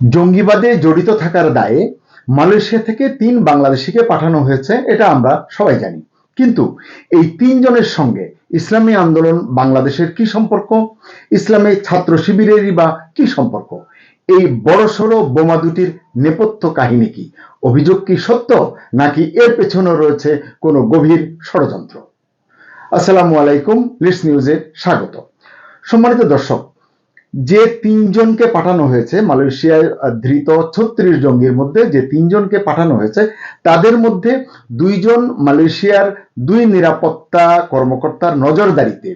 জঙ্গিবাদে জড়িত থাকার দায়ে মালয়েশিয়া থেকে তিন বাংলাদেশিকে পাঠানো হয়েছে, এটা আমরা সবাই জানি। কিন্তু এই তিনজনের সঙ্গে ইসলামী আন্দোলন, বাংলাদেশের কি সম্পর্ক, ইসলামী ছাত্র শিবিরেরই বা কি সম্পর্ক, এই বড়সড় বোমা দুটির নেপথ্য কাহিনী কি, অভিযোগ কি সত্য, নাকি এর পেছনে রয়েছে কোনো গভীর ষড়যন্ত্র? আসসালামু আলাইকুম লিস্ট নিউজে স্বাগত। সম্মানিত দর্শক যে তিনজনকে পাঠানো হয়েছে, মালয়েশিয়ায় ধৃত ছত্রিশ জঙ্গির মধ্যে যে তিনজনকে পাঠানো হয়েছে, তাদের মধ্যে দুইজন মালয়েশিয়ার দুই নিরাপত্তা কর্মকর্তার নজরদারিতে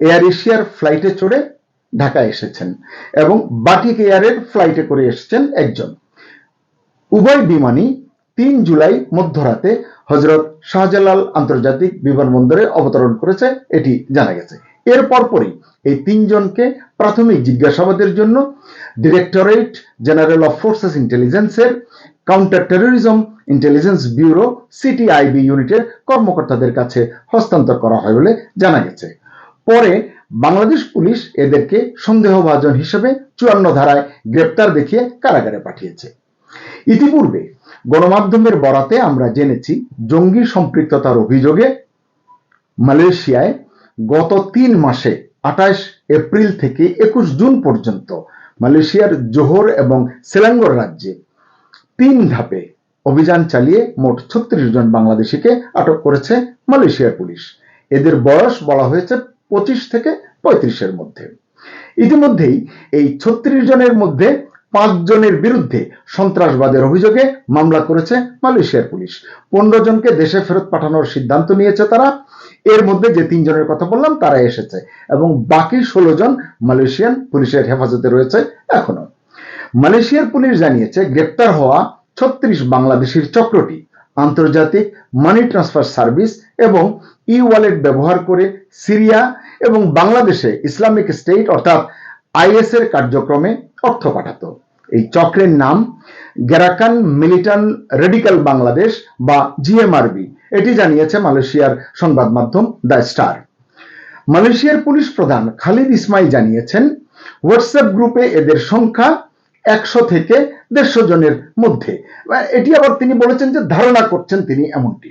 এয়ার এশিয়ার ফ্লাইটে চড়ে ঢাকায় এসেছেন এবং বাটিক এয়ারের ফ্লাইটে করে এসেছেন একজন। উভয় বিমানই তিন জুলাই মধ্যরাতে হজরত শাহজালাল আন্তর্জাতিক বিমানবন্দরে অবতরণ করেছে, এটি জানা গেছে। এর পরপরই এই তিনজনকে প্রাথমিক জিজ্ঞাসাবাদের জন্য ডিরেক্টরেট জেনারেল অফ ফোর্সেস ইন্টেলিজেন্সের counter terrorism intelligence bureau CTIB ইউনিটের কর্মকর্তাদের কাছে হস্তান্তর করা হয় বলে জানা গেছে। পরে বাংলাদেশ পুলিশ এদেরকে সন্দেহভাজন হিসেবে চুয়ান্ন ধারায় গ্রেপ্তার দেখিয়ে কারাগারে পাঠিয়েছে। ইতিপূর্বে গণমাধ্যমের বরাতে আমরা জেনেছি জঙ্গি সম্পৃক্ততার অভিযোগে মালয়েশিয়ায় গত তিন মাসে, আঠাশ এপ্রিল থেকে একুশ জুন পর্যন্ত মালয়েশিয়ার জোহর এবং সেলাঙ্গর রাজ্যে তিন ধাপে অভিযান চালিয়ে মোট ছত্রিশ জন বাংলাদেশিকে আটক করেছে মালয়েশিয়ার পুলিশ। এদের বয়স বলা হয়েছে পঁচিশ থেকে পঁয়ত্রিশের মধ্যে। ইতিমধ্যেই এই ছত্রিশ জনের মধ্যে পাঁচ জনের বিরুদ্ধে সন্ত্রাসবাদের অভিযোগে মামলা করেছে মালয়েশিয়ার পুলিশ। পনেরো জনকে দেশে ফেরত পাঠানোর সিদ্ধান্ত নিয়েছে তারা। এর মধ্যে যে তিনজনের কথা বললাম, তারা এসেছে। এবং বাকি ষোলো জন মালয়েশিয়ান পুলিশের হেফাজতে রয়েছে এখনও। মালয়েশিয়ার পুলিশ জানিয়েছে, গ্রেপ্তার হওয়া ছত্রিশ বাংলাদেশির চক্রটি, আন্তর্জাতিক মানি ট্রান্সফার সার্ভিস এবং ই ওয়ালেট ব্যবহার করে সিরিয়া এবং বাংলাদেশে ইসলামিক স্টেট অর্থাৎ আইএস এর কার্যক্রমে অর্থ পাঠাতো। এই চক্রের নাম গ্যারাকান মিলিটান রেডিক্যাল বাংলাদেশ বা জিএমআরবি। এটি জানিয়েছে মালয়েশিয়ার সংবাদ মাধ্যম দ্য স্টার। মালয়েশিয়ার পুলিশ প্রধান খালিদ ইসমাইল জানিয়েছেন, হোয়াটসঅ্যাপ গ্রুপে এদের সংখ্যা একশো থেকে দেড়শো জনের মধ্যে। এটি আবার তিনি বলেছেন যে ধারণা করছেন তিনি এমনটি।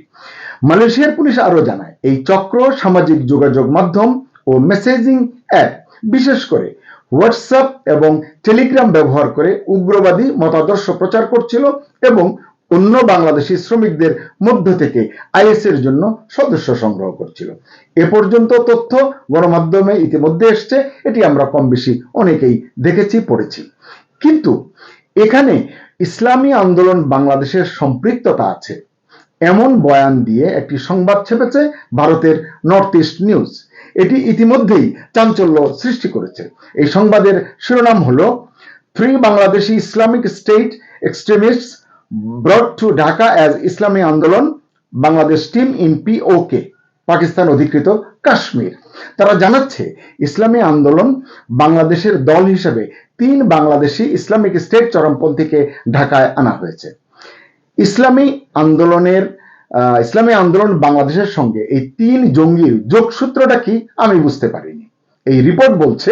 মালয়েশিয়ার পুলিশ আরও জানায়, এই চক্র সামাজিক যোগাযোগ মাধ্যম ও মেসেজিং অ্যাপ বিশেষ করে হোয়াটসঅ্যাপ এবং টেলিগ্রাম ব্যবহার করে উগ্রবাদী মতাদর্শ প্রচার করছিল এবং অন্য বাংলাদেশি শ্রমিকদের মধ্য থেকে আইএস এর জন্য সদস্য সংগ্রহ করছিল। এ পর্যন্ত তথ্য গণমাধ্যমে ইতিমধ্যে এসছে, এটি আমরা কম বেশি অনেকেই দেখেছি, পড়েছি। কিন্তু এখানে ইসলামী আন্দোলন বাংলাদেশের সম্পৃক্ততা আছে। এমন বয়ান দিয়ে একটি সংবাদ ছেপেছে, ভারতের নর্থ ইস্ট নিউজ এটি ইতিমধ্যেই চাঞ্চল্য সৃষ্টি করেছে। এই সংবাদের শিরোনাম হলো three Bangladeshi Islamic State extremist brought to Dhaka as Islami Andolan Bangladesh team in PoK Pakistan অধিকৃত কাশ্মীর তারা জানাচ্ছে ইসলামী আন্দোলন বাংলাদেশের দল হিসেবে তিন বাংলাদেশি ইসলামিক স্টেট চরমপন্থীকে ঢাকায় আনা হয়েছে। ইসলামী আন্দোলনের ইসলামী আন্দোলন বাংলাদেশের সঙ্গে এই তিন জঙ্গির যোগসূত্রটা কি আমি বুঝতে পারিনি। এই রিপোর্ট বলছে,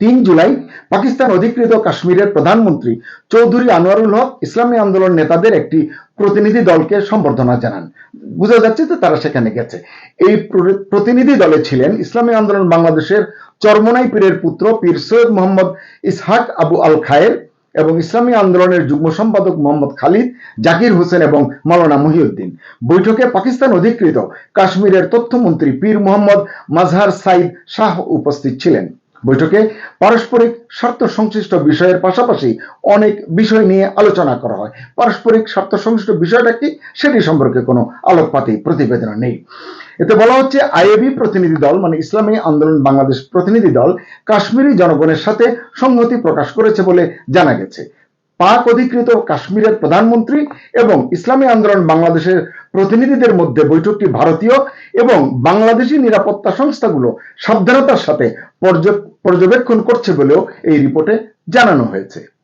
তিন জুলাই পাকিস্তান অধিকৃত কাশ্মীরের প্রধানমন্ত্রী চৌধুরী আনোয়ারুল হক ইসলামী আন্দোলন নেতাদের একটি প্রতিনিধি দলকে সম্বর্ধনা জানান। বোঝা যাচ্ছে যে তারা সেখানে গেছে। এই প্রতিনিধি দলে ছিলেন ইসলামী আন্দোলন বাংলাদেশের চরমনাই পীরের পুত্র পীর সৈয়দ মোহাম্মদ ইসহাক আবু আল খায়ের এবং ইসলামী আন্দোলনের যুগ্ম সম্পাদক মোহাম্মদ খালিদ, জাকির হোসেন এবং মাওলানা মহিউদ্দিন। বৈঠকে পাকিস্তান অধিকৃত কাশ্মীরের তথ্যমন্ত্রী পীর মোহাম্মদ মাজহার সাইদ শাহ উপস্থিত ছিলেন। বৈঠকে পারস্পরিক স্বার্থ সংশ্লিষ্ট বিষয়ের পাশাপাশি অনেক বিষয় নিয়ে আলোচনা করা হয়। পারস্পরিক স্বার্থ সংশ্লিষ্ট বিষয়টা কি সেটি সম্পর্কে কোনো আলোকপাতি প্রতিবেদন নেই। এতে বলা হচ্ছে, আইএবি প্রতিনিধি দল মানে ইসলামী আন্দোলন বাংলাদেশ প্রতিনিধি দল কাশ্মীরি জনগণের সাথে সংহতি প্রকাশ করেছে বলে জানা গেছে। পাক অধিকৃত কাশ্মীরের প্রধানমন্ত্রী এবং ইসলামী আন্দোলন বাংলাদেশের প্রতিনিধিদের মধ্যে বৈঠকটি ভারতীয় এবং বাংলাদেশি নিরাপত্তা সংস্থাগুলো সাবধানতার সাথে পর্যবেক্ষণ করছে বলেও এই রিপোর্টে জানানো হয়েছে।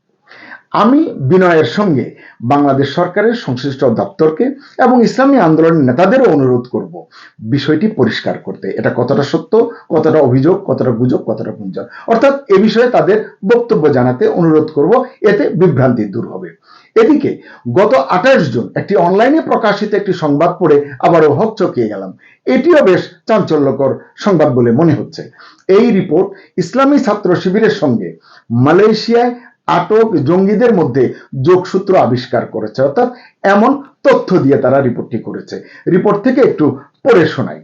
আমি বিনয়ের সঙ্গে বাংলাদেশ সরকারের সংশ্লিষ্ট দপ্তরকে এবং ইসলামী আন্দোলনের নেতাদেরও অনুরোধ করব বিষয়টি পরিষ্কার করতে। এটা কতটা সত্য, কতটা অভিযোগ, কতটা গুজব, কতটা গুঞ্জন? অর্থাৎ এ বিষয়ে তাদের বক্তব্য জানাতে অনুরোধ করব, এতে বিভ্রান্তি দূর হবে। এদিকে গত আঠাশ জুন একটি অনলাইনে প্রকাশিত একটি সংবাদ পড়ে আবারও হক হকচকিয়ে গেলাম। এটিও বেশ চাঞ্চল্যকর সংবাদ বলে মনে হচ্ছে। এই রিপোর্ট ইসলামী ছাত্র শিবিরের সঙ্গে মালয়েশিয়ায় আটক জঙ্গিদের মধ্যে যোগসূত্র আবিষ্কার করেছে। অর্থাৎ এমন তথ্য দিয়ে তারা রিপোর্টটি করেছে। রিপোর্ট থেকে একটু পড়ে শোনাই।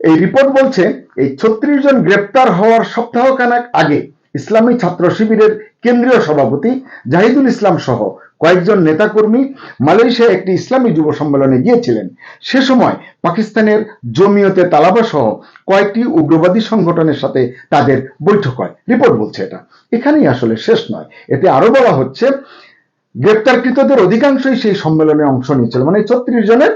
এই রিপোর্ট বলছে, এই ছত্রিশ জন গ্রেপ্তার হওয়ার সপ্তাহ কানাক আগে ইসলামী ছাত্র শিবিরের কেন্দ্রীয় সভাপতি জাহিদুল ইসলাম সহ কয়েকজন নেতাকর্মী মালয়েশিয়া একটি ইসলামী যুব সম্মেলনে গিয়েছিলেন। সে সময় পাকিস্তানের জমিয়তে তালাবা সহ কয়েকটি উগ্রবাদী সংগঠনের সাথে তাদের বৈঠক হয়। রিপোর্ট বলছে এটা। এখানেই আসলে শেষ নয়। এতে আরও বলা হচ্ছে, গ্রেপ্তারকৃতদের অধিকাংশই সেই সম্মেলনে অংশ নিয়েছিল। মানে ছত্রিশ জনের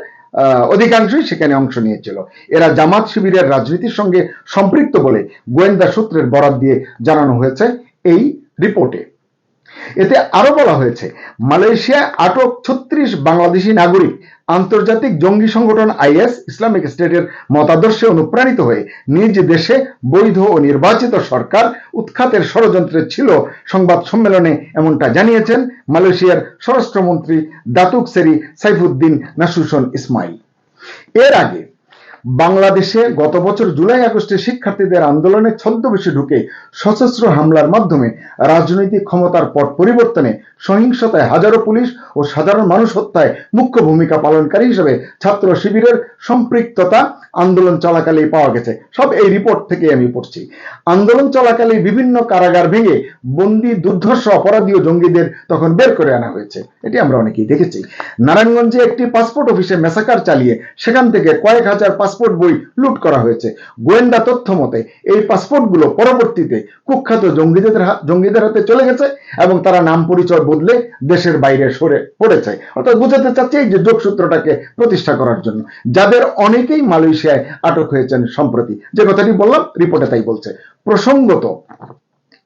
অধিকাংশই সেখানে অংশ নিয়েছিল। এরা জামাত শিবিরের রাজনীতির সঙ্গে সম্পৃক্ত বলে গোয়েন্দা সূত্রের বরাত দিয়ে জানানো হয়েছে এই রিপোর্টে। এতে আরও বলা হয়েছে মালয়েশিয়ায় আটক ছত্রিশ বাংলাদেশি নাগরিক আন্তর্জাতিক জঙ্গি সংগঠন আইএস ইসলামিক স্টেটের মতাদর্শে অনুপ্রাণিত হয়ে নিজ দেশে বৈধ ও নির্বাচিত সরকার উৎখাতের ষড়যন্ত্রে ছিল সংবাদ সম্মেলনে এমনটা জানিয়েছেন মালয়েশিয়ার স্বরাষ্ট্রমন্ত্রী দাতুক সেরি সাইফুদ্দিন নাসুসন ইসমাইল। এর আগে বাংলাদেশে গত বছর জুলাই আগস্টে শিক্ষার্থীদের আন্দোলনে ছদ্মবেশে ঢুকে সশস্ত্র হামলার মাধ্যমে রাজনৈতিক ক্ষমতার পট পরিবর্তনে সহিংসতায় হাজারো পুলিশ ও সাধারণ মানুষ হত্যায় মুখ্য ভূমিকা পালনকারী হিসেবে ছাত্র শিবিরের সম্পৃক্ততা আন্দোলন চলাকালেই পাওয়া গেছে। সব এই রিপোর্ট থেকে আমি পড়ছি। আন্দোলন চলাকালে বিভিন্ন কারাগার ভেঙে বন্দি, দুর্ধর্ষ অপরাধী ও জঙ্গিদের তখন বের করে আনা হয়েছে। এটি আমরা অনেকেই দেখেছি। নারায়ণগঞ্জে একটি পাসপোর্ট অফিসে মেসাকার চালিয়ে সেখান থেকে কয়েক হাজার পাসপোর্ট বই লুট করা হয়েছে। গোয়েন্দা তথ্য মতে, এই পাসপোর্টগুলো পরবর্তীতে কুখ্যাত জঙ্গিদের জঙ্গিদের হাতে চলে গেছে এবং তারা নাম পরিচয় বদলে দেশের বাইরে সরে পড়েছে। অর্থাৎ বুঝাতে চাচ্ছে এই যে যোগসূত্রটাকে প্রতিষ্ঠা করার জন্য। যাদের অনেকেই মালয়েশিয়ায় আটক হয়েছেন সম্প্রতি। যে কথাটি বললাম, রিপোর্টে তাই বলছে। প্রসঙ্গত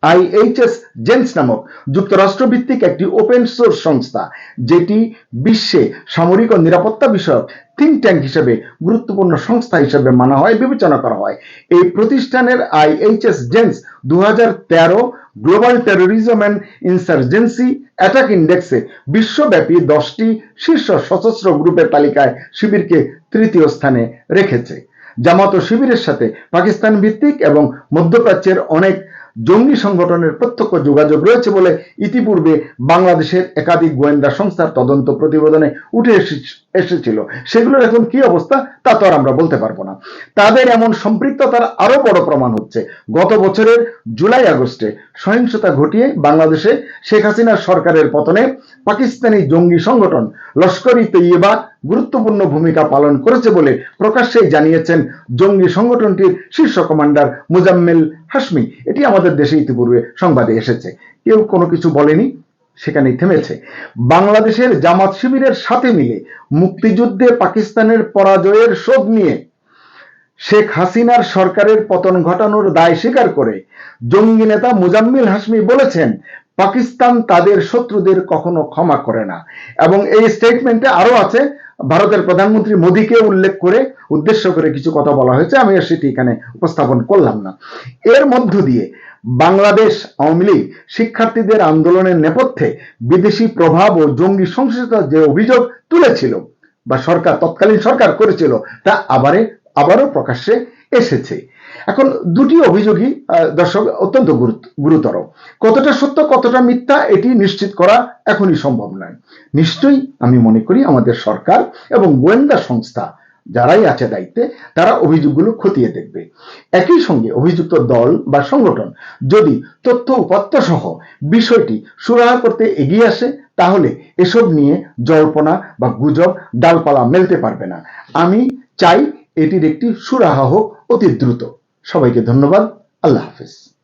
আইএইচএস জেন্স নামক যুক্তরাষ্ট্র ভিত্তিক একটি ওপেন সোর্স সংস্থা, যেটি বিশ্বে সামরিক ও নিরাপত্তা বিষয়ক থিঙ্ক ট্যাঙ্ক হিসেবে গুরুত্বপূর্ণ সংস্থা হিসেবে মানা হয় বিবেচনা করা হয়। এই প্রতিষ্ঠানের আইএইচএস জেন্স দু হাজার তেরো global terrorism and insurgency attack ইন্ডেক্সে বিশ্বব্যাপী দশটি শীর্ষ সশস্ত্র গ্রুপের তালিকায় শিবিরকে তৃতীয় স্থানে রেখেছে। জামাত ও শিবিরের সাথে পাকিস্তান ভিত্তিক এবং মধ্যপ্রাচ্যের অনেক জঙ্গি সংগঠনের প্রত্যক্ষ যোগাযোগ রয়েছে বলে ইতিপূর্বে বাংলাদেশের একাধিক গোয়েন্দা সংস্থার তদন্ত প্রতিবেদনে উঠে এসেছিল। সেগুলোর এখন কি অবস্থা তা তো আর আমরা বলতে পারব না। তাদের এমন সম্পৃক্ততার আরও বড় প্রমাণ হচ্ছে। গত বছরের জুলাই আগস্টে সহিংসতা ঘটিয়ে বাংলাদেশে শেখ হাসিনার সরকারের পতনে পাকিস্তানি জঙ্গি সংগঠন লস্কর ই তৈয়বা গুরুত্বপূর্ণ ভূমিকা পালন করেছে বলে প্রকাশ্যেই জানিয়েছেন জঙ্গি সংগঠনটির শীর্ষ কমান্ডার মুজাম্মেল হাসমি এটি আমাদের দেশে ইতিপূর্বে সংবাদে এসেছে। কেউ কোনো কিছু বলেনি, সেখানেই থেমেছে। বাংলাদেশের জামাত শিবিরের সাথে মিলে মুক্তিযুদ্ধে পাকিস্তানের পরাজয়ের শোধ নিয়ে শেখ হাসিনার সরকারের পতন ঘটানোর দায় স্বীকার করে জঙ্গি নেতা মুজাম্মিল হাসমি বলেছেন, পাকিস্তান তাদের শত্রুদের কখনো ক্ষমা করে না। এবং এই স্টেটমেন্টে আরও আছে ভারতের প্রধানমন্ত্রী মোদীকে উল্লেখ করে, উদ্দেশ্য করে কিছু কথা বলা হয়েছে, আমি সেটি এখানে উপস্থাপন করলাম না। এর মধ্য দিয়ে বাংলাদেশ আওয়ামী লীগ শিক্ষার্থীদের আন্দোলনের নেপথ্যে বিদেশি প্রভাব ও জঙ্গি সংশ্লিষ্টতার যে অভিযোগ তুলেছিল বা সরকার, তৎকালীন সরকার করেছিল, তা আবারে আবারও প্রকাশ্যে এসেছে। এখন দুটি অভিযোগই দর্শক, অত্যন্ত গুরুতর। কতটা সত্য, কতটা মিথ্যা, এটি নিশ্চিত করা এখনই সম্ভব নয়। নিশ্চয়ই আমি মনে করি আমাদের সরকার এবং গোয়েন্দা সংস্থা যারাই আছে দায়িত্বে, তারা অভিযোগগুলো খতিয়ে দেখবে। একই সঙ্গে অভিযুক্ত দল বা সংগঠন যদি তথ্য উপাত্ত সহ বিষয়টি সুরাহা করতে এগিয়ে আসে, তাহলে এসব নিয়ে জল্পনা বা গুজব ডালপালা মেলতে পারবে না। আমি চাই এটির একটি সুরাহা হোক অতি দ্রুত। সবাইকে ধন্যবাদ। আল্লাহ হাফিজ।